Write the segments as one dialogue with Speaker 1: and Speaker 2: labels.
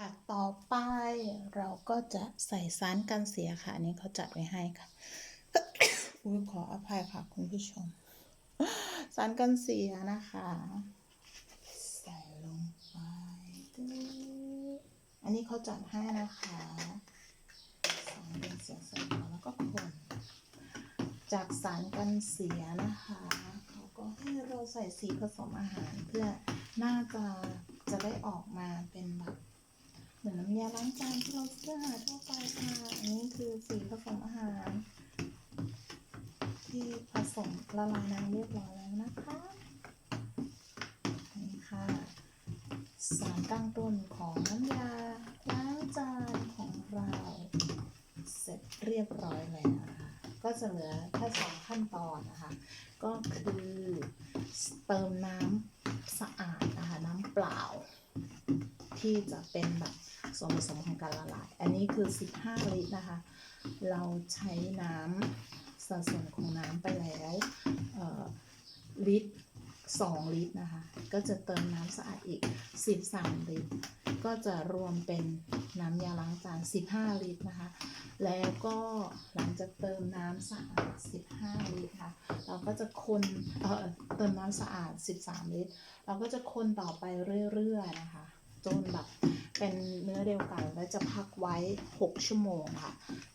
Speaker 1: ค่ะ ต่อไปเราก็จะใส่สารกันเสียค่ะ อันนี้เขาจัดไว้ให้ค่ะอุ้ยขออภัยค่ะคุณผู้ชม สารกันเสียนะคะ ใส่ลงไป อันนี้เขาจัดให้นะคะสารกันเสียใส่แล้วก็คนจากสารกันเสียนะคะ เขาก็ให้เราใส่สีผสมอาหารเพื่อหน้าตาจะได้ออกมาเป็นแบบ มือนน้ำยาล้างจานที่เราซื้อหาทั่วไปค่ะ อันนี้คือสีผสมอาหาร ที่ผสมละลายน้ำเรียบร้อยแล้วนะคะนี่ค่ะสารตั้งต้นของน้ำยาล้างจานของเราเสร็จเรียบร้อยแล้วนะคะก็จะเหลือแค่สองขั้นตอนนะคะ ก็คือเติมน้ำสะอาดนะคะน้ำเปล่าที่จะเป็นแบบ ส่วนผสมของการละลาย อันนี้คือ 15 ลิตรนะคะ เราใช้น้ำสัดส่วนของน้ำไปแล้วลิตร 2 ลิตรนะคะ ก็จะเติมน้ำสะอาดอีก 13 ลิตร ก็จะรวมเป็นน้ำยาล้างจาน 15 ลิตรนะคะ แล้วก็หลังจากเติมน้ำสะอาด 15 ลิตรค่ะ เราก็จะคนเเติมน้ำสะอาด 13 ลิตร เราก็จะคนต่อไปเรื่อยๆนะคะ จนแบบเป็นเนื้อเดียวกันแล้วจะพักไว้ 6 ชั่วโมงค่ะ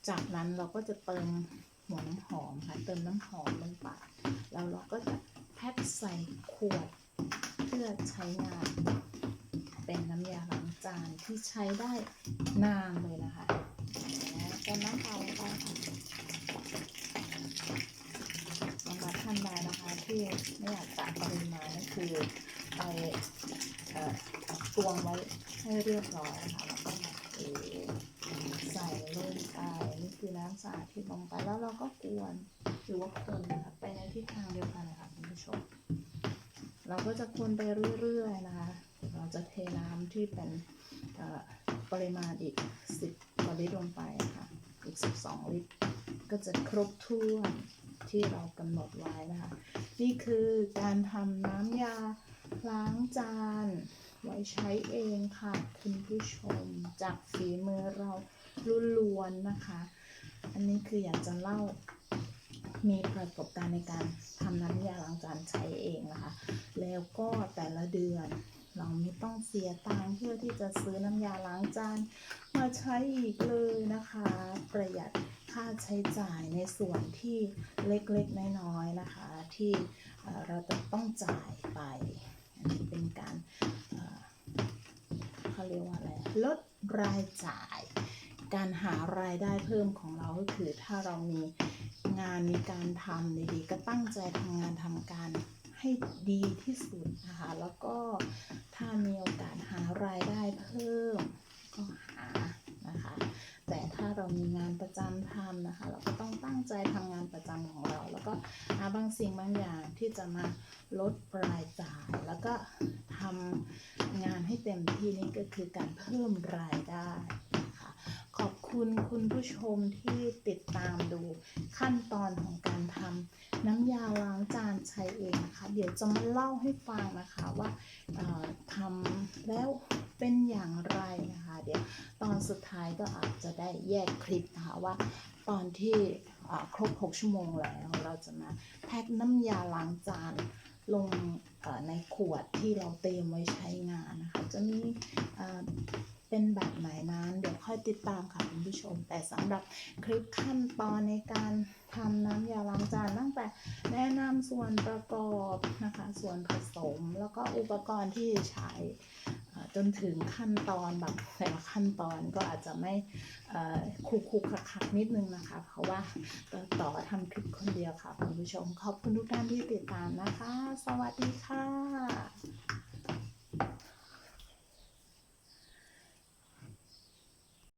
Speaker 1: จากนั้นเราก็จะเติมหัวน้ำหอมค่ะ เติมน้ำหอมลงไปแล้วเราก็จะแพ็คใส่ขวดเพื่อใช้งานเป็นน้ำยาล้างจานที่ใช้ได้นานเลยนะคะแล้วก็น้ำเปล่าลงไปค่ะสำหรับท่านใดนะคะที่ไม่อยากจัดปริมาณก็คือ วงไว้ให้เรียบร้อยนะคะแล้วก็มาเทใส่ลงไปนี่คือน้ำสะอาดที่ลงไปแล้วเราก็กวนหรือว่าคนนะคะไปในทิศทางเดียวกันนะคะคุณผู้ชมเราก็จะคนไปเรื่อยๆนะคะเราจะเทน้ำที่เป็นปริมาณอีก 10กว่าลิตรลงไปนะคะอีก 12 ลิตร ก็จะครบถ้วนที่เรากำหนดไว้นะคะ นี่คือการทำน้ำยาล้างจาน ไว้ใช้เองค่ะคุณผู้ชมจากฝีมือเราล้วนๆนะคะ อันนี้คืออยากจะเล่ามีประสบการณ์ในการทำน้ำยาล้างจานใช้เองนะคะ แล้วก็แต่ละเดือนเราไม่ต้องเสียตังค์เพื่อที่จะซื้อน้ำยาล้างจานมาใช้อีกเลยนะคะ ประหยัดค่าใช้จ่ายในส่วนที่เล็กๆน้อยๆนะคะ ที่เราจะต้องจ่ายไปอันนี้เป็นการเอ่อเขาเรียกว่าอะไร ลดรายจ่าย การหารายได้เพิ่มของเราก็คือ ถ้าเรามีงานมีการทำดีๆ ก็ตั้งใจทำงานทำการให้ดีที่สุดนะคะ แล้วก็ถ้ามีโอกาสหารายได้เพิ่มก็หา เรามีงานประจำทำนะคะ เราก็ต้องตั้งใจทำงานประจำของเรา แล้วก็หาบางสิ่งบางอย่างที่จะมาลดรายจ่าย แล้วก็ทำงานให้เต็มที่นี่ก็คือการเพิ่มรายได้ คุณคุณผู้ชมที่ติดตามดูขั้นตอนของการทำน้ำยาล้างจานใช้เองนะคะ เดี๋ยวจะมาเล่าให้ฟังนะคะว่าทำแล้วเป็นอย่างไรนะคะ เดี๋ยวตอนสุดท้ายก็อาจจะได้แยกคลิปนะคะว่าตอนที่ครบ 6 ชั่วโมงแล้ว เราจะมาแพ็คน้ำยาล้างจานลงในขวดที่เราเตรียมไว้ใช้งานนะคะ จะมีเป็นแบบไหนนั้น เดี๋ยวค่อยติดตามค่ะ ผู้ชม แต่สำหรับคลิปขั้นตอนในการทำน้ำยาล้างจานตั้งแต่แนะนำส่วนประกอบนะคะ ส่วนผสมแล้วก็อุปกรณ์ที่ใช้จนถึงขั้นตอนแบบแต่ละขั้นตอนก็อาจจะไม่คุกคุกคักนิดนึงนะคะ เพราะว่าต่อทำคลิปคนเดียวค่ะคุณผู้ชม ขอบคุณทุกท่านที่ติดตามนะคะ สวัสดีค่ะ